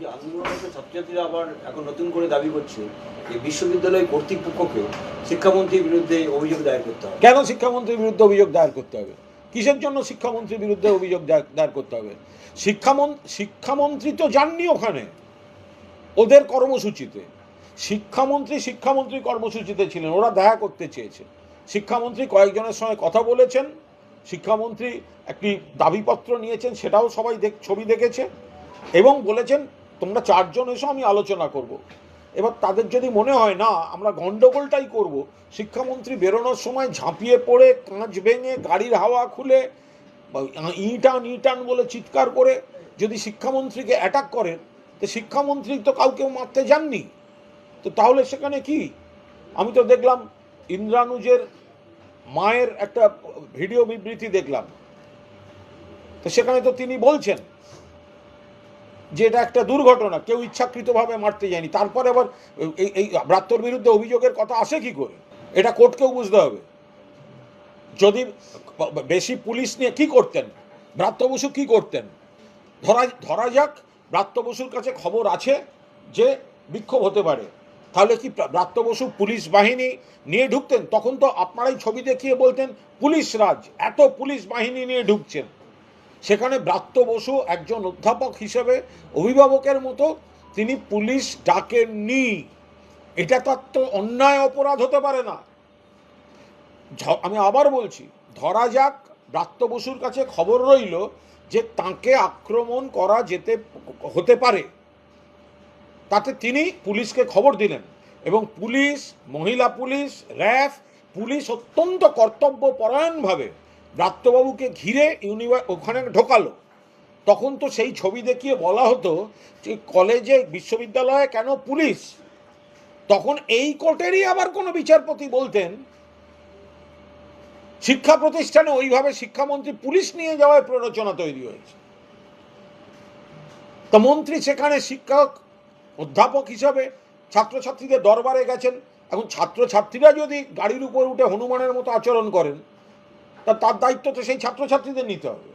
বলছি আন্দোলনরত ছাত্রছাত্রীরা আবার এখন নতুন করে দাবি করছে যে বিশ্ববিদ্যালয় কর্তৃপক্ষকে শিক্ষামন্ত্রীর বিরুদ্ধে অভিযোগ দায়ের করতে হবে। কেন শিক্ষামন্ত্রীর বিরুদ্ধে অভিযোগ দায়ের করতে হবে? কিসের জন্য শিক্ষামন্ত্রীর বিরুদ্ধে অভিযোগ দায়ের করতে হবে? শিক্ষামন, শিক্ষামন্ত্রী তো যাননি ওখানে, ওদের কর্মসূচিতে। শিক্ষামন্ত্রী শিক্ষামন্ত্রী কর্মসূচিতে ছিলেন, ওরা দেখা করতে চেয়েছে। শিক্ষামন্ত্রী কয়েকজনের সঙ্গে কথা বলেছেন, শিক্ষামন্ত্রী একটি দাবিপত্র নিয়েছেন, সেটাও সবাই দেখ, ছবি দেখেছে, এবং বলেছেন তোমরা চারজন এসো, আমি আলোচনা করব। এবার তাদের যদি মনে হয়, না, আমরা গন্ডগোলটাই করব। শিক্ষামন্ত্রী বেরোনোর সময় ঝাঁপিয়ে পড়ে, কাঁচ ভেঙে, গাড়ির হাওয়া খুলে ইটান ইটান বলে চিৎকার করে যদি শিক্ষামন্ত্রীকে অ্যাটাক করেন তো শিক্ষামন্ত্রী তো কাউকে মারতে যাননি। তো তাহলে সেখানে কি? আমি তো দেখলাম ইন্দ্রানুজের মায়ের একটা ভিডিও বিবৃতি দেখলাম। তো সেখানে তো তিনি বলছেন যে এটা একটা দুর্ঘটনা, কেউ ইচ্ছাকৃতভাবে মারতে যায়নি। তারপরে আবার এই এই ব্রাত্যর বিরুদ্ধে অভিযোগের কথা আসে কি করে? এটা কোর্টকেও বুঝতে হবে। যদি বেশি পুলিশ নিয়ে কি করতেন? ব্রাত্য বসু কী করতেন? ধরা ধরা যাক, ব্রাত্য বসুর কাছে খবর আছে যে বিক্ষোভ হতে পারে। তাহলে কি ব্রাত্য বসু পুলিশ বাহিনী নিয়ে ঢুকতেন? তখন তো আপনারাই ছবি দেখিয়ে বলতেন, পুলিশ রাজ, এত পুলিশ বাহিনী নিয়ে ঢুকছেন। সেখানে ব্রাত্য বসু একজন অধ্যাপক হিসেবে অভিভাবকের মতো তিনি পুলিশ ডাকেননি। এটা তার তো অন্যায় অপরাধ হতে পারে না। আমি আবার বলছি, ধরা যাক ব্রাত্য বসুর কাছে খবর রইল যে তাকে আক্রমণ করা যেতে, হতে পারে। তাতে তিনি পুলিশকে খবর দিলেন এবং পুলিশ, মহিলা পুলিশ, র্যাফ, পুলিশ অত্যন্ত কর্তব্যপরায়ণভাবে ব্রাত্যবাবুকে ঘিরে ইউনিভার ওখানে ঢোকালো। তখন তো সেই ছবি দেখিয়ে বলা হতো যে কলেজে বিশ্ববিদ্যালয়ে কেন পুলিশ? তখন এই কোর্টেরই আবার কোনো বিচারপতি বলতেন, শিক্ষা প্রতিষ্ঠানে ওইভাবে শিক্ষামন্ত্রী পুলিশ নিয়ে যাওয়ায় প্ররোচনা তৈরি হয়েছে। তা মন্ত্রী সেখানে শিক্ষক, অধ্যাপক হিসাবে ছাত্রছাত্রীদের দরবারে গেছেন। এখন ছাত্রছাত্রীরা যদি গাড়ির উপর উঠে হনুমানের মতো আচরণ করেন তা তার দায়িত্ব তো সেই ছাত্রছাত্রীদের নিতে হবে।